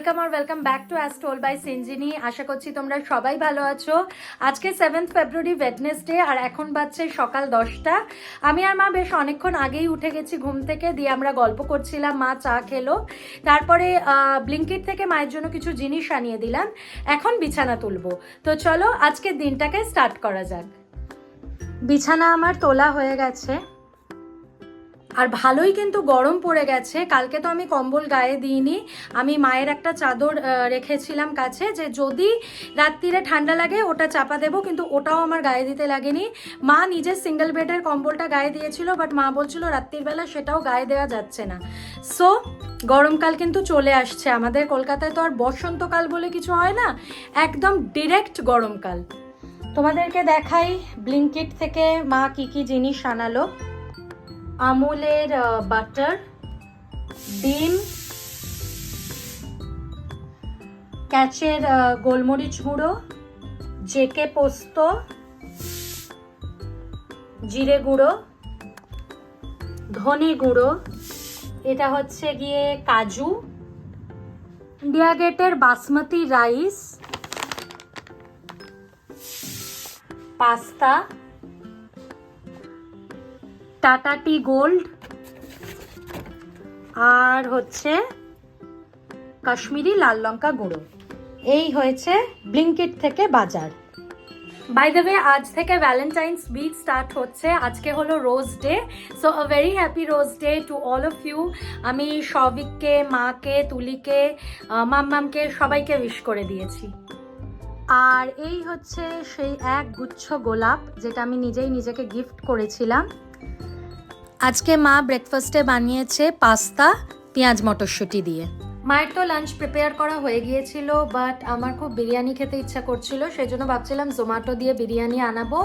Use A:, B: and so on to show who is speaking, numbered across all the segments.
A: Welcome R welcome back to toll by Sinjini আশা করছি তোমরা সবাই ভালো আছো। আজকে সেভেন্থ ফেব্রুয়ারি ওয়েডনেসডে আর এখন বাজছে সকাল দশটা। আমি আর মা বেশ অনেকক্ষণ আগেই উঠে গেছি ঘুম থেকে, দিয়ে আমরা গল্প করছিলাম, মা চা খেলো। তারপরে ব্লিঙ্কিট থেকে মায়ের জন্য কিছু জিনিস আনিয়ে দিলাম। এখন বিছানা তুলবো। তো চলো, আজকের দিনটাকে স্টার্ট করা যাক। বিছানা আমার তোলা হয়ে গেছে। আর ভালোই কিন্তু গরম পড়ে গেছে। কালকে তো আমি কম্বল গায়ে দিইনি। আমি মায়ের একটা চাদর রেখেছিলাম কাছে যে যদি রাত্রিরে ঠান্ডা লাগে ওটা চাপা দেবো, কিন্তু ওটাও আমার গায়ে দিতে লাগেনি। মা নিজের সিঙ্গেল বেডের কম্বলটা গায়ে দিয়েছিল বাট মা বলছিল রাত্রির বেলা সেটাও গায়ে দেওয়া যাচ্ছে না। সো গরমকাল কিন্তু চলে আসছে। আমাদের কলকাতায় তো আর বসন্তকাল বলে কিছু হয় না, একদম ডিরেক্ট গরমকাল। তোমাদেরকে দেখাই ব্লিঙ্কিট থেকে মা কি কি জিনিস আনালো। আমুলের বাটার, ডিম, ক্যাচের গোলমরিচ গুঁড়ো, জেকে পোস্ত, জিরে গুঁড়ো, ধনে গুঁড়ো, এটা হচ্ছে গিয়ে কাজু, ইন্ডিয়া গেটের basmati rice, pasta Tata tea gold আর হচ্ছে কাশ্মীরি লাল লঙ্কা গুঁড়ো। এই হয়েছে ব্লিঙ্কিট থেকে বাজার। বাই দ্য ওয়ে আজ থেকে ভ্যালেন্টাইন্স উইক স্টার্ট হচ্ছে। আজকে হলো rose day so a very happy rose day to all of you আমি সবিককে মাকে, তুলিকে মাম্মামকে সবাইকে উইশ করে দিয়েছি। আর এই হচ্ছে সেই এক গুচ্ছ গোলাপ, যেটা আমি নিজেই নিজেকে গিফট করেছিলাম। আজকে মা ব্রেকফাস্টে বানিয়েছে পাস্তা পেঁয়াজ মটরশুঁটি দিয়ে। মায়ের তো লাঞ্চ প্রিপেয়ার করা হয়ে গিয়েছিল বাট আমার খুব বিরিয়ানি খেতে ইচ্ছা করছিল সেই জন্য ভাবছিলাম জোম্যাটো দিয়ে বিরিয়ানি আনাবো।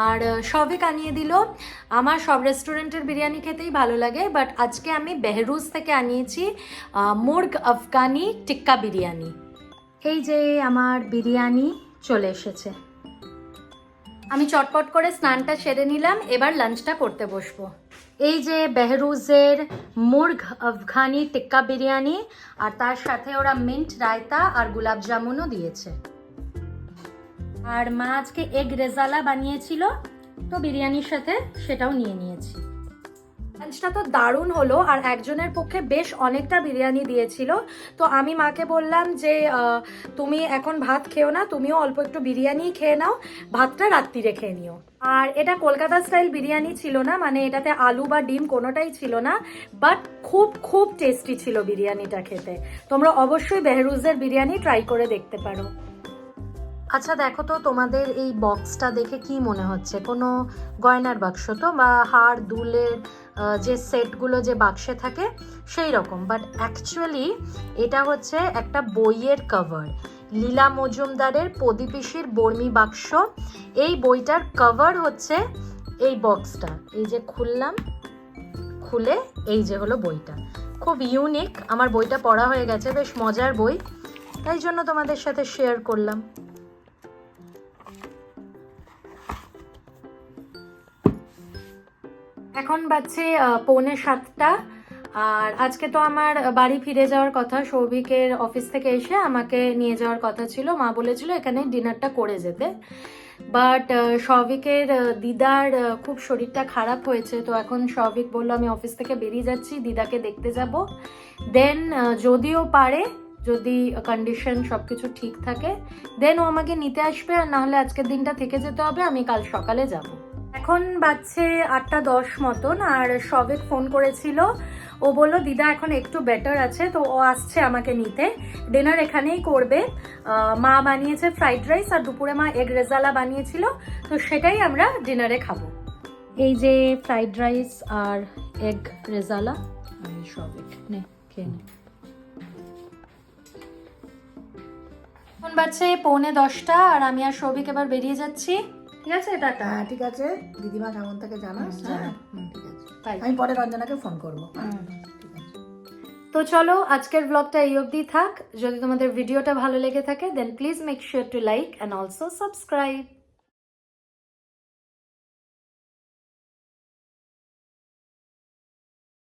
A: আর সবিক আনিয়ে দিল। আমার সব রেস্টুরেন্টের বিরিয়ানি খেতেই ভালো লাগে বাট আজকে আমি বেহরুজ থেকে আনিয়েছি মুর্গ আফগানি টিক্কা বিরিয়ানি। এই যে আমার বিরিয়ানি চলে এসেছে। আমি চটপট করে স্নানটা সেরে নিলাম এবার লাঞ্চটা করতে বসবো। এই যে বেহরুজের মুর্গ আফগানি টিক্কা বিরিয়ানি, আর তার সাথে ওরা মিন্ট রায়তা আর গুলাব জামুনও দিয়েছে। আর মা আজকে এগ রেজালা বানিয়েছিল, তো বিরিয়ানির সাথে সেটাও নিয়ে নিয়েছি। লাঞ্চটা তো দারুণ হলো আর একজনের পক্ষে বেশ অনেকটা বিরিয়ানি দিয়েছিল। তো আমি মাকে বললাম যে তুমি এখন ভাত খেও না, তুমিও অল্প একটু বিরিয়ানি খেয়ে নাও, ভাতটা রাত্রিরে খেয়ে নিও। আর এটা কলকাতা স্টাইল বিরিয়ানি ছিল না মানে এটাতে আলু বা ডিম কোনোটাই ছিল না বাট খুব খুব টেস্টি ছিল বিরিয়ানিটা খেতে। তোমরা অবশ্যই বেহরুজের বিরিয়ানি ট্রাই করে দেখতে পারো। আচ্ছা দেখো তো তোমাদের এই বক্সটা দেখে কি মনে হচ্ছে? কোনো গয়নার বাক্স তো? বা হাড়, দুলের যে সেটগুলো যে বাক্সে থাকে, সেই রকম। বাট অ্যাকচুয়ালি এটা হচ্ছে একটা বইয়ের কভার লীলা মজুমদারের প্রদীপিসির বর্মি বাক্স। এই বইটার কভার হচ্ছে এই বক্সটা এই যে খুললাম, খুলে এই যে হলো বইটা। খুব ইউনিক আমার বইটা পড়া হয়ে গেছে, বেশ মজার বই। তাই জন্য তোমাদের সাথে শেয়ার করলাম। এখন বাজছে পৌনে সাতটা। আর আজকে তো আমার বাড়ি ফিরে যাওয়ার কথা। সৌভিকের অফিস থেকে এসে আমাকে নিয়ে যাওয়ার কথা ছিল। মা বলেছিল এখানে ডিনারটা করে যেতে। বাট সৌভিকের দিদার খুব শরীরটা খারাপ হয়েছে। তো এখন সৌভিক বলল, আমি অফিস থেকে বেরিয়ে যাচ্ছি, দিদাকে দেখতে যাব। দেন যদিও পারে, যদি কন্ডিশন সব কিছু ঠিক থাকে দেন ও আমাকে নিতে আসবে। আর নাহলে আজকের দিনটা থেকে যেতে হবে। আমি কাল সকালে যাব। এখন বাজছে আটটা দশ মতন আর সবেক ফোন করেছিল। ও বলল দিদা এখন একটু বেটার আছে। তো ও আসছে আমাকে নিতে। ডিনার এখানেই করবে। মা বানিয়েছে ফ্রাইড রাইস আর দুপুরে মা এগ রেজালা বানিয়েছিল। তো সেটাই আমরা ডিনারে খাব। এই যে ফ্রাইড রাইস আর এগ রেজালা আমি সবেক নে খেয়ে নে। এখন বাজছে পৌনে দশটা আর আমি আর সৌভিক এবার বেরিয়ে যাচ্ছি। ঠিক আছে টাটা।
B: হ্যাঁ ঠিক আছে। দিদিমা কেমন থাকে জানাস? হ্যাঁ।
A: হ্যাঁ।
B: ঠিক আছে।
A: তাই।
B: আমি পরে রঞ্জনাকে ফোন করব।
A: তো চলো আজকের ব্লগটা এই অবধি থাক। যদি তোমাদের ভিডিওটা ভালো লেগে থাকে then please make sure to like and also subscribe